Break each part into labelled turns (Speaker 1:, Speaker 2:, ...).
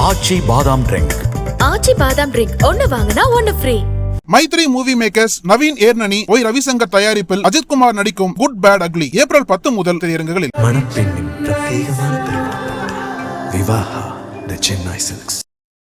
Speaker 1: ஆச்சி பாதாம் ட்ரிங்க்
Speaker 2: ஆச்சி பாதாம் ட்ரிங்க் ஒன்னு வாங்கினா ஒன்னு free
Speaker 3: Mythri movie makers Naveen Yerneni Y Ravishankar தயாரிப்பில் அஜித்குமார் நடிக்கும் குட் பேட் அக்லி ஏப்ரல் பத்து முதல் திரையரங்குகளில்.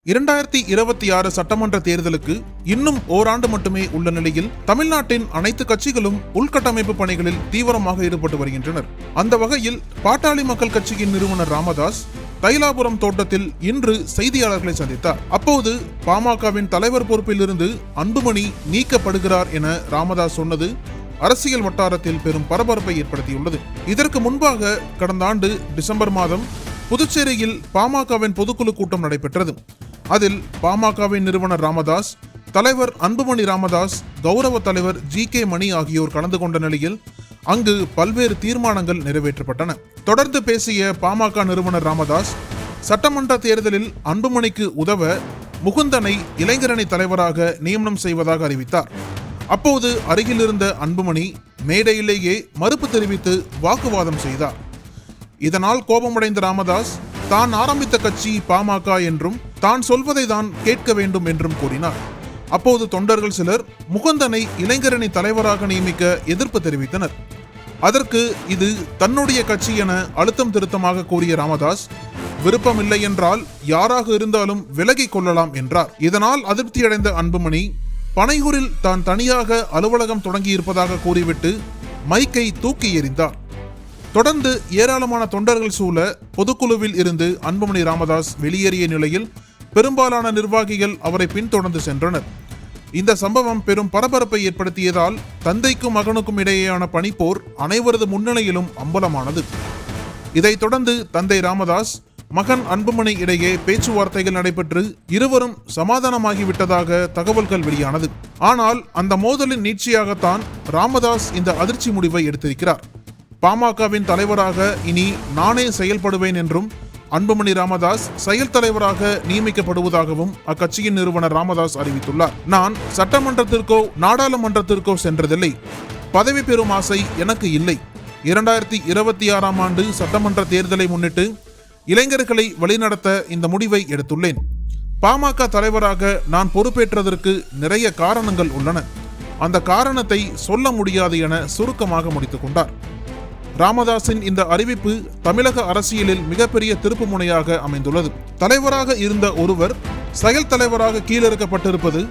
Speaker 3: இரண்டாயிரத்தி இருபத்தி ஆறு சட்டமன்ற தேர்தலுக்கு இன்னும் ஓராண்டு மட்டுமே உள்ள நிலையில் தமிழ்நாட்டின் அனைத்து கட்சிகளும் உள்கட்டமைப்பு பணிகளில் தீவிரமாக ஈடுபட்டு வருகின்றனர். அந்த வகையில் பாட்டாளி மக்கள் கட்சியின் நிறுவனர் ராமதாஸ் தைலாபுரம் தோட்டத்தில் இன்று செய்தியாளர்களை சந்தித்தார். அப்போது பாமகவின் தலைவர் பொறுப்பில் இருந்து அன்புமணி நீக்கப்படுகிறார் என ராமதாஸ் சொன்னது அரசியல் வட்டாரத்தில் பெரும் பரபரப்பை ஏற்படுத்தியுள்ளது. இதற்கு முன்பாக கடந்த ஆண்டு டிசம்பர் மாதம் புதுச்சேரியில் பாமகவின் பொதுக்குழு கூட்டம் நடைபெற்றது. அதில் பாமகவின் நிறுவனர் ராமதாஸ் தலைவர் அன்புமணி ராமதாஸ் கௌரவ தலைவர் ஜி கே மணி ஆகியோர் கலந்து கொண்ட நிலையில் அங்கு பல்வேறு தீர்மானங்கள் நிறைவேற்றப்பட்டன. தொடர்ந்து பேசிய பாமக நிறுவனர் ராமதாஸ் சட்டமன்ற தேர்தலில் அன்புமணிக்கு உதவ முகுந்தனை இளைஞரணி தலைவராக நியமனம் செய்வதாக அறிவித்தார். அப்போது அருகில் இருந்த அன்புமணி மேடையிலேயே மறுப்பு தெரிவித்து வாக்குவாதம் செய்தார். இதனால் கோபமடைந்த ராமதாஸ் தான் ஆரம்பித்த கட்சி பாமக என்றும் தான் சொல்வதை தான் கேட்க வேண்டும் என்றும் கூறினார். அப்போது தொண்டர்கள் சிலர் முகுந்தனை இளைஞரணி தலைவராக நியமிக்க எதிர்ப்பு தெரிவித்தனர். அதற்கு இது தன்னுடைய கட்சி என அழுத்தம் திருத்தமாக கூறிய ராமதாஸ் விருப்பமில்லை என்றால் யாராக இருந்தாலும் விலகிக் கொள்ளலாம் என்றார். இதனால் அதிருப்தியடைந்த அன்புமணி பனையூரில் தான் தனியாக அலுவலகம் தொடங்கியிருப்பதாக கூறிவிட்டு மைக்கை தூக்கி எறிந்தார். தொடர்ந்து ஏராளமான தொண்டர்கள் சூழ பொதுக்குழுவில் இருந்து அன்புமணி ராமதாஸ் வெளியேறிய நிலையில் பெரும்பாலான நிர்வாகிகள் அவரை பின்தொடர்ந்து சென்றனர். இந்த சம்பவம் பெரும் பரபரப்பை ஏற்படுத்தியதால் தந்தைக்கும் மகனுக்கும் இடையேயான பனிப்போர் அனைவரது முன்னிலையிலும் அம்பலமானது. இதைத் தொடர்ந்து தந்தை ராமதாஸ் மகன் அன்புமணி இடையே பேச்சுவார்த்தைகள் நடைபெற்று இருவரும் சமாதானமாகிவிட்டதாக தகவல்கள் வெளியானது. ஆனால் அந்த மோதலின் நீட்சியாகத்தான் ராமதாஸ் இந்த அதிர்ச்சி முடிவை எடுத்திருக்கிறார். பாமகவின் தலைவராக இனி நானே செயல்படுவேன் என்றும் அன்புமணி ராமதாஸ் செயல் தலைவராக நியமிக்கப்படுவதாகவும் அக்கட்சியின் நிறுவனர் ராமதாஸ் அறிவித்துள்ளார். நான் சட்டமன்றத்திற்கோ நாடாளுமன்றத்திற்கோ சென்றதில்லை. பதவி பெறும் ஆசை எனக்கு இல்லை. இரண்டாயிரத்தி இருபத்தி ஆறாம் ஆண்டு சட்டமன்ற தேர்தலை முன்னிட்டு இளைஞர்களை வழிநடத்த இந்த முடிவை எடுத்துள்ளேன். பாமக தலைவராக நான் பொறுப்பேற்றதற்கு நிறைய காரணங்கள் உள்ளன. அந்த காரணத்தை சொல்ல முடியாது என சுருக்கமாக முடித்துக் கொண்டார். ராமதாஸின் இந்த அறிவிப்பு தமிழக அரசியலில் மிகப்பெரிய திருப்பு முனையாக அமைந்துள்ளது. தலைவராக இருந்த ஒருவர் செயல் தலைவராக கீழிறக்கப்பட்டிருப்பது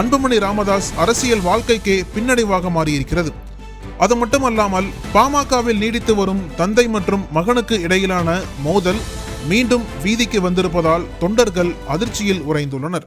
Speaker 3: அன்புமணி ராமதாஸ் அரசியல் வாழ்க்கைக்கே பின்னடைவாக மாறியிருக்கிறது. அது மட்டுமல்லாமல் பாமகவில் நீடித்து வரும் தந்தை மற்றும் மகனுக்கு இடையிலான மோதல் மீண்டும் வீதிக்கு வந்திருப்பதால் தொண்டர்கள் அதிர்ச்சியில் உறைந்துள்ளனர்.